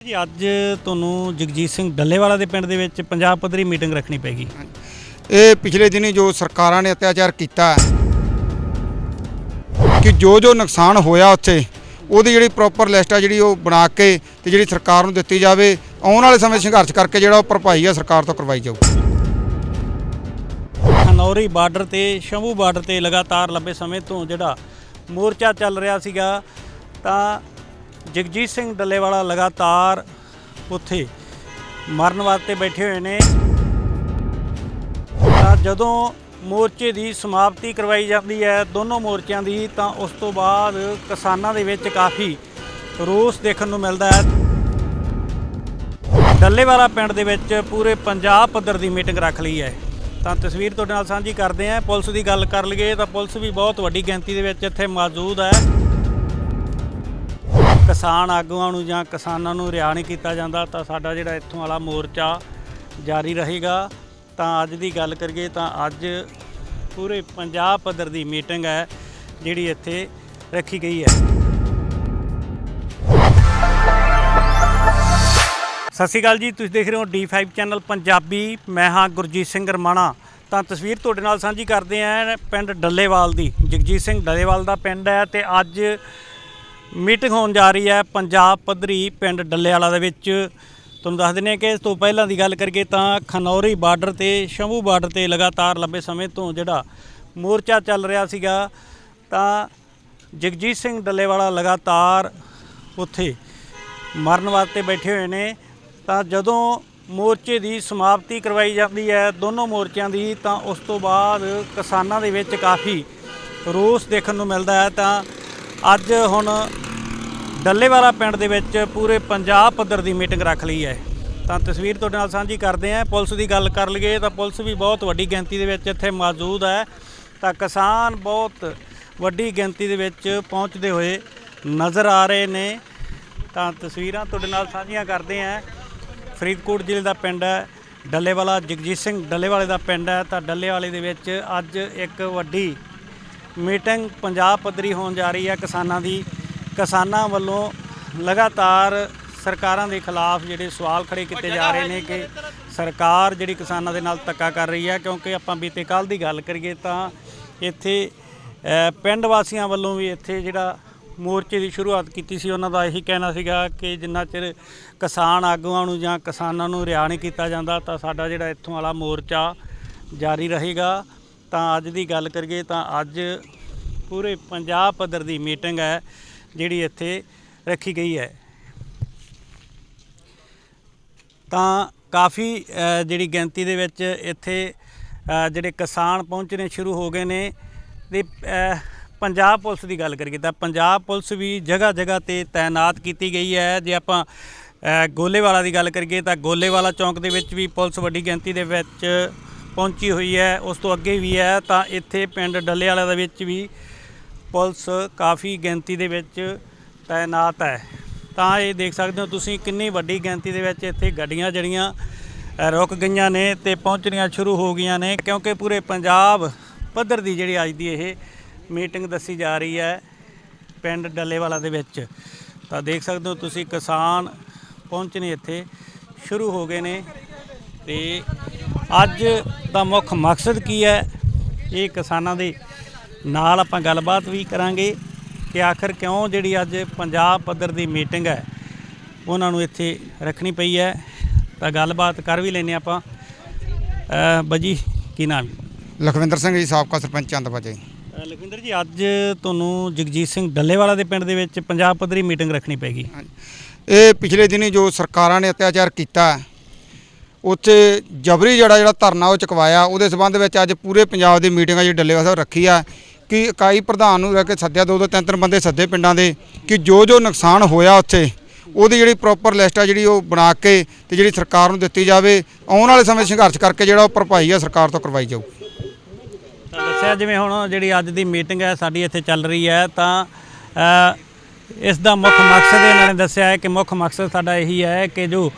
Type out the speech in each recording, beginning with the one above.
ਜੀ ਅੱਜ ਤੁਹਾਨੂੰ ਜਗਜੀਤ ਸਿੰਘ ਡੱਲੇਵਾਲਾ ਦੇ ਪਿੰਡ ਦੇ ਵਿੱਚ ਪੰਜਾਬ ਪੱਧਰੀ ਮੀਟਿੰਗ ਰੱਖਣੀ ਪੈਗੀ ਇਹ ਪਿਛਲੇ ਦਿਨੀ ਜੋ ਸਰਕਾਰਾਂ ਨੇ ਅਤਿਆਚਾਰ ਕੀਤਾ ਕਿ ਜੋ ਜੋ ਨੁਕਸਾਨ ਹੋਇਆ ਉੱਥੇ ਉਹਦੀ ਜਿਹੜੀ ਪ੍ਰੋਪਰ ਲਿਸਟ ਆ ਜਿਹੜੀ ਉਹ ਬਣਾ ਕੇ ਤੇ ਜਿਹੜੀ ਸਰਕਾਰ ਨੂੰ ਦਿੱਤੀ ਜਾਵੇ ਆਉਣ ਵਾਲੇ ਸਮੇਂ ਸੰਘਰਸ਼ ਕਰਕੇ ਜਿਹੜਾ ਉਹ ਭਰਪਾਈ ਆ ਸਰਕਾਰ ਤੋਂ ਕਰਵਾਈ ਜਾਊ। ਖਨੌਰੀ ਬਾਰਡਰ ਤੇ ਸ਼ੰਭੂ ਬਾਰਡਰ ਤੇ ਲਗਾਤਾਰ ਲੰਬੇ ਸਮੇਂ ਤੋਂ ਜਿਹੜਾ ਮੋਰਚਾ ਚੱਲ ਰਿਹਾ ਸੀਗਾ ਤਾਂ ਜਗਜੀਤ ਸਿੰਘ ਡੱਲੇਵਾਲਾ ਲਗਾਤਾਰ ਉੱਥੇ ਮਰਨ ਵਾਸਤੇ ਬੈਠੇ ਹੋਏ ਨੇ। ਤਾਂ ਜਦੋਂ ਮੋਰਚੇ ਦੀ ਸਮਾਪਤੀ ਕਰਵਾਈ ਜਾਂਦੀ ਹੈ ਦੋਨੋਂ ਮੋਰਚਿਆਂ ਦੀ, ਤਾਂ ਉਸ ਤੋਂ ਬਾਅਦ ਕਿਸਾਨਾਂ ਦੇ ਵਿੱਚ ਕਾਫੀ ਰੋਸ ਦੇਖਣ ਨੂੰ ਮਿਲਦਾ ਹੈ। ਡੱਲੇਵਾਲਾ ਪਿੰਡ ਦੇ ਵਿੱਚ ਪੂਰੇ ਪੰਜਾਬ ਪੱਧਰ ਦੀ ਮੀਟਿੰਗ ਰੱਖ ਲਈ ਹੈ। ਤਾਂ ਤਸਵੀਰ ਤੁਹਾਡੇ ਨਾਲ ਸਾਂਝੀ ਕਰਦੇ ਹਾਂ। ਪੁਲਿਸ ਦੀ ਗੱਲ ਕਰ ਲਈਏ ਤਾਂ ਪੁਲਿਸ ਵੀ ਬਹੁਤ ਵੱਡੀ ਗਿਣਤੀ ਦੇ ਵਿੱਚ ਇੱਥੇ ਮੌਜੂਦ ਹੈ। ਕਿਸਾਨ ਆਗੂਆਂ ਨੂੰ ਜਾਂ ਕਿਸਾਨਾਂ ਨੂੰ ਰਿਆ ਨਹੀਂ ਕੀਤਾ ਜਾਂਦਾ, ਤਾਂ ਸਾਡਾ ਜਿਹੜਾ ਇੱਥੋਂ ਵਾਲਾ ਮੋਰਚਾ ਜਾਰੀ ਰਹੇਗਾ। ਤਾਂ ਅੱਜ ਦੀ ਗੱਲ ਕਰੀਏ ਤਾਂ ਅੱਜ ਪੂਰੇ ਪੰਜਾਬ ਪੱਧਰ ਦੀ ਮੀਟਿੰਗ ਹੈ, ਜਿਹੜੀ ਇੱਥੇ ਰੱਖੀ ਗਈ ਹੈ। ਸਤਿ ਸ਼੍ਰੀ ਅਕਾਲ ਜੀ, ਤੁਸੀਂ ਦੇਖ ਰਹੇ ਹੋ D5 ਚੈਨਲ ਪੰਜਾਬੀ। ਮੈਂ ਹਾਂ ਗੁਰਜੀਤ ਸਿੰਘ ਰਮਾਣਾ। ਤਾਂ ਤਸਵੀਰ ਤੁਹਾਡੇ ਨਾਲ ਸਾਂਝੀ ਕਰਦੇ ਆਂ ਪਿੰਡ ਡੱਲੇਵਾਲ ਦੀ। ਜਗਜੀਤ ਸਿੰਘ ਡੱਲੇਵਾਲ ਦਾ ਪਿੰਡ ਹੈ ਤੇ ਅੱਜ ਮੀਟਿੰਗ ਹੋਣ ਜਾ ਰਹੀ ਹੈ ਪੰਜਾਬ ਪੱਧਰੀ ਪਿੰਡ ਡੱਲੇਵਾਲਾ ਦੇ ਵਿੱਚ। ਤੁਹਾਨੂੰ ਦੱਸ ਦਿੰਦੇ ਹਾਂ ਕਿ ਇਸ ਤੋਂ ਪਹਿਲਾਂ ਦੀ ਗੱਲ ਕਰੀਏ ਤਾਂ ਖਨੌਰੀ ਬਾਰਡਰ ਤੇ, ਸ਼ੰਭੂ ਬਾਰਡਰ ਤੇ ਲਗਾਤਾਰ ਲੰਬੇ ਸਮੇਂ ਤੋਂ ਜਿਹੜਾ ਮੋਰਚਾ ਚੱਲ ਰਿਹਾ ਸੀਗਾ, ਤਾਂ ਜਗਜੀਤ ਸਿੰਘ ਡੱਲੇਵਾਲਾ ਲਗਾਤਾਰ ਉੱਥੇ ਮਰਨ ਵਾਸਤੇ ਬੈਠੇ ਹੋਏ ਨੇ। ਤਾਂ ਜਦੋਂ ਮੋਰਚੇ ਦੀ ਸਮਾਪਤੀ ਕਰਵਾਈ ਜਾਂਦੀ ਹੈ ਦੋਨੋਂ ਮੋਰਚਿਆਂ ਦੀ, ਤਾਂ ਉਸ ਤੋਂ ਬਾਅਦ ਕਿਸਾਨਾਂ ਦੇ ਵਿੱਚ ਕਾਫੀ ਰੋਸ ਦੇਖਣ ਨੂੰ ਮਿਲਦਾ ਹੈ। ਤਾਂ ਅੱਜ ਹੁਣ ਡੱਲੇਵਾਲਾ ਪਿੰਡ ਦੇ ਵਿੱਚ ਪੂਰੇ ਪੰਜਾਬ ਪੱਧਰ ਦੀ ਮੀਟਿੰਗ ਰੱਖ ਲਈ ਹੈ। ਤਾਂ ਤਸਵੀਰ ਤੁਹਾਡੇ ਨਾਲ ਸਾਂਝੀ ਕਰਦੇ ਹਾਂ। ਪੁਲਿਸ ਦੀ ਗੱਲ ਕਰ ਲਈਏ ਤਾਂ ਪੁਲਿਸ ਵੀ ਬਹੁਤ ਵੱਡੀ ਗਿਣਤੀ ਦੇ ਵਿੱਚ ਇੱਥੇ ਮੌਜੂਦ ਹੈ। ਤਾਂ ਕਿਸਾਨ ਬਹੁਤ ਵੱਡੀ ਗਿਣਤੀ ਦੇ ਵਿੱਚ ਪਹੁੰਚਦੇ ਹੋਏ ਨਜ਼ਰ ਆ ਰਹੇ ਨੇ। ਤਾਂ ਤਸਵੀਰਾਂ ਤੁਹਾਡੇ ਨਾਲ ਸਾਂਝੀਆਂ ਕਰਦੇ ਆਂ ਫਰੀਦਕੋਟ ਜ਼ਿਲ੍ਹੇ ਦਾ ਪਿੰਡ ਹੈ, ਡੱਲੇਵਾਲਾ ਜਗਜੀਤ ਸਿੰਘ ਡੱਲੇਵਾਲੇ ਦਾ ਪਿੰਡ ਹੈ। ਤਾਂ ਡੱਲੇਵਾਲੇ ਦੇ ਵਿੱਚ ਅੱਜ ਇੱਕ ਵੱਡੀ ਮੀਟਿੰਗ ਪੰਜਾਬ ਪੱਧਰੀ ਹੋਣ ਜਾ ਰਹੀ ਹੈ ਕਿਸਾਨਾਂ ਦੀ। ਕਿਸਾਨਾਂ ਵੱਲੋਂ ਲਗਾਤਾਰ ਸਰਕਾਰਾਂ ਦੇ ਖਿਲਾਫ ਜਿਹੜੇ ਸਵਾਲ ਖੜੇ ਕੀਤੇ ਜਾ ਰਹੇ ਨੇ ਕਿ ਸਰਕਾਰ ਜਿਹੜੀ ਕਿਸਾਨਾਂ ਦੇ ਨਾਲ ਧੱਕਾ ਕਰ ਰਹੀ ਹੈ, ਕਿਉਂਕਿ ਆਪਾਂ ਬੀਤੇ ਕੱਲ ਦੀ ਗੱਲ ਕਰੀਏ ਤਾਂ ਇੱਥੇ ਪਿੰਡ ਵਾਸੀਆਂ ਵੱਲੋਂ ਵੀ ਇੱਥੇ ਜਿਹੜਾ ਮੋਰਚੇ ਦੀ ਸ਼ੁਰੂਆਤ ਕੀਤੀ ਸੀ, ਉਹਨਾਂ ਦਾ ਇਹੀ ਕਹਿਣਾ ਸੀਗਾ ਕਿ ਜਿੰਨਾ ਚਿਰ ਕਿਸਾਨ ਆਗੂਆਂ ਨੂੰ ਜਾਂ ਕਿਸਾਨਾਂ ਨੂੰ ਰਿਆ ਨਹੀਂ ਕੀਤਾ ਜਾਂਦਾ ਤਾਂ ਸਾਡਾ ਜਿਹੜਾ ਇੱਥੋਂ ਵਾਲਾ ਮੋਰਚਾ ਜਾਰੀ ਰਹੇਗਾ। ਤਾਂ ਅੱਜ ਦੀ ਗੱਲ ਕਰੀਏ ਤਾਂ ਅੱਜ ਪੂਰੇ ਪੰਜਾਬ ਪੱਧਰ ਦੀ ਮੀਟਿੰਗ ਹੈ, ਜਿਹੜੀ ਇੱਥੇ ਰੱਖੀ ਗਈ ਹੈ। ਤਾਂ ਕਾਫੀ ਜਿਹੜੀ ਗਿਣਤੀ ਦੇ ਵਿੱਚ ਇੱਥੇ ਜਿਹੜੇ ਕਿਸਾਨ ਪਹੁੰਚਣੇ ਸ਼ੁਰੂ ਹੋ ਗਏ ਨੇ। ਤੇ ਪੰਜਾਬ ਪੁਲਿਸ ਦੀ ਗੱਲ ਕਰੀਏ ਤਾਂ ਪੰਜਾਬ ਪੁਲਿਸ ਵੀ ਜਗ੍ਹਾ ਜਗ੍ਹਾ ਤੇ ਤਾਇਨਾਤ ਕੀਤੀ ਗਈ ਹੈ। ਜੇ ਆਪਾਂ ਗੋਲੇਵਾਲਾ ਦੀ ਗੱਲ ਕਰੀਏ ਤਾਂ ਗੋਲੇਵਾਲਾ ਚੌਂਕ ਦੇ ਵਿੱਚ ਵੀ ਪੁਲਿਸ ਵੱਡੀ ਗਿਣਤੀ ਦੇ ਵਿੱਚ ਪਹੁੰਚੀ ਹੋਈ ਹੈ, ਉਸ ਤੋਂ ਅੱਗੇ ਵੀ ਹੈ, ਤਾਂ ਇੱਥੇ ਪਿੰਡ ਡੱਲੇ ਡੱਲੇਵਾਲਾ ਦੇ ਵਿੱਚ ਵੀ ਪੁਲਿਸ ਕਾਫੀ ਗਿਣਤੀ ਦੇ ਵਿੱਚ ਤਾਇਨਾਤ ਹੈ। ਤਾਂ ਇਹ ਦੇਖ ਸਕਦੇ ਹੋ ਤੁਸੀਂ ਕਿੰਨੀ ਵੱਡੀ ਗਿਣਤੀ ਦੇ ਵਿੱਚ ਇੱਥੇ ਗੱਡੀਆਂ ਜਿਹੜੀਆਂ ਰੁਕ ਗਈਆਂ ਨੇ ਤੇ ਪਹੁੰਚਣੀਆਂ ਸ਼ੁਰੂ ਹੋ ਗਈਆਂ ਨੇ, ਕਿਉਂਕਿ ਪੂਰੇ ਪੰਜਾਬ ਪੱਧਰ ਦੀ ਜਿਹੜੀ ਅੱਜ ਦੀ ਇਹ ਮੀਟਿੰਗ ਦੱਸੀ ਜਾ ਰਹੀ ਹੈ ਪਿੰਡ ਡੱਲੇਵਾਲਾ ਦੇ ਵਿੱਚ। ਤਾਂ ਦੇਖ ਸਕਦੇ ਹੋ ਤੁਸੀਂ ਕਿਸਾਨ ਪਹੁੰਚਣੇ ਇੱਥੇ ਸ਼ੁਰੂ ਹੋ ਗਏ ਨੇ ਤੇ ਅੱਜ ਦਾ ਮੁੱਖ ਮਕਸਦ ਕੀ ਹੈ? ਇਹ ਕਿਸਾਨਾਂ ਦੇ ਨਾਲ ਆਪਾਂ ਗੱਲਬਾਤ ਵੀ ਕਰਾਂਗੇ ਕਿ ਆਖਰ ਕਿਉਂ ਜਿਹੜੀ ਅੱਜ ਪੰਜਾਬ ਪੱਧਰ ਦੀ ਮੀਟਿੰਗ ਹੈ ਉਹਨਾਂ ਨੂੰ ਇੱਥੇ ਰੱਖਣੀ ਪਈ ਹੈ। ਤਾਂ ਗੱਲਬਾਤ ਕਰ ਵੀ ਲੈਨੇ ਆਪਾਂ। ਅ, ਬਾਜੀ ਕੀ ਨਾਮ ਲਖਵਿੰਦਰ ਸਿੰਘ ਜੀ ਸਾਬਕਾ ਸਰਪੰਚ ਚੰਦਪਾਜੇ ਅ, ਲਖਵਿੰਦਰ ਜੀ ਅੱਜ ਤੁਹਾਨੂੰ ਜਗਜੀਤ ਸਿੰਘ ਡੱਲੇਵਾਲਾ ਦੇ ਪਿੰਡ ਦੇ ਵਿੱਚ ਪੰਜਾਬ ਪੱਧਰੀ ਮੀਟਿੰਗ ਰੱਖਣੀ ਪੈਗੀ ਇਹ ਪਿਛਲੇ ਦਿਨੀ ਜੋ ਸਰਕਾਰਾਂ ਨੇ ਅਤਿਆਚਾਰ ਕੀਤਾ ਉੱਥੇ ਜਬਰੀ ਜਿਹੜਾ ਜਿਹੜਾ ਧਰਨਾ ਉਹ ਚੁਕਵਾਇਆ। ਉਹਦੇ ਸਬੰਧ ਵਿੱਚ ਅੱਜ ਪੂਰੇ ਪੰਜਾਬ ਦੀ ਮੀਟਿੰਗ ਆ ਜਿਹੜੀ ਡੱਲੇਵਾਲ ਸਾਹਿਬ ਰੱਖੀ ਆ ਕਿ ਇਕਾਈ ਪ੍ਰਧਾਨ ਨੂੰ ਰਹਿ ਕੇ ਸੱਦਿਆ ਦੋ ਦੋ ਤਿੰਨ ਤਿੰਨ ਬੰਦੇ ਸੱਦੇ ਪਿੰਡਾਂ ਦੇ ਕਿ ਜੋ ਜੋ ਨੁਕਸਾਨ ਹੋਇਆ ਉੱਥੇ, ਉਹਦੀ ਜਿਹੜੀ ਪ੍ਰੋਪਰ ਲਿਸਟ ਆ ਜਿਹੜੀ ਉਹ ਬਣਾ ਕੇ ਤੇ ਜਿਹੜੀ ਸਰਕਾਰ ਨੂੰ ਦਿੱਤੀ ਜਾਵੇ, ਆਉਣ ਵਾਲੇ ਸਮੇਂ ਸੰਘਰਸ਼ ਕਰਕੇ ਜਿਹੜਾ ਉਹ ਭਰਪਾਈ ਆ ਸਰਕਾਰ ਤੋਂ ਕਰਵਾਈ ਜਾਊ। ਤਾਂ ਦੱਸਿਆ ਜਿਵੇਂ ਹੁਣ ਜਿਹੜੀ ਅੱਜ ਦੀ ਮੀਟਿੰਗ ਹੈ, ਸਾਡੀ ਇੱਥੇ ਚੱਲ ਰਹੀ ਹੈ, ਤਾਂ ਇਸ ਦਾ ਮੁੱਖ ਮਕਸਦ ਇਹਨਾਂ ਨੇ ਦੱਸਿਆ ਹੈ ਕਿ ਮੁੱਖ ਮਕਸਦ ਸਾਡਾ ਇਹੀ ਹੈ ਕਿ ਜੋ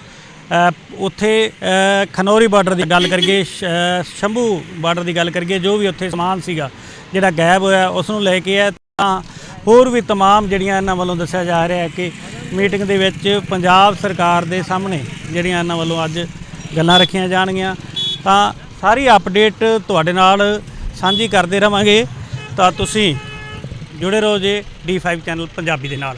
ਉੱਥੇ ਅ, ਖਨੌਰੀ ਬਾਰਡਰ ਦੀ ਗੱਲ ਕਰੀਏ ਸ਼- ਅ, ਸ਼ੰਭੂ ਬਾਰਡਰ ਦੀ ਗੱਲ ਕਰੀਏ ਜੋ ਵੀ ਉੱਥੇ ਸਮਾਨ ਸੀਗਾ ਜਿਹੜਾ ਗਾਇਬ ਹੋਇਆ ਉਸ ਨੂੰ ਲੈ ਕੇ ਹੈ ਤਾਂ ਹੋਰ ਵੀ तमाम ਜਿਹੜੀਆਂ ਇਹਨਾਂ ਵੱਲੋਂ ਦੱਸਿਆ ਜਾ ਰਿਹਾ ਹੈ ਕਿ ਮੀਟਿੰਗ ਦੇ ਵਿੱਚ ਪੰਜਾਬ ਸਰਕਾਰ ਦੇ ਸਾਹਮਣੇ ਜਿਹੜੀਆਂ ਇਹਨਾਂ ਵੱਲੋਂ ਅੱਜ ਗੱਲਾਂ ਰੱਖੀਆਂ ਜਾਣਗੀਆਂ ਤਾਂ ਸਾਰੀ ਅਪਡੇਟ ਤੁਹਾਡੇ ਨਾਲ ਸਾਂਝੀ ਕਰਦੇ ਰਵਾਂਗੇ ਤਾਂ ਤੁਸੀਂ ਜੁੜੇ ਰਹੋ ਜੇ D5 ਚੈਨਲ ਪੰਜਾਬੀ ਦੇ ਨਾਲ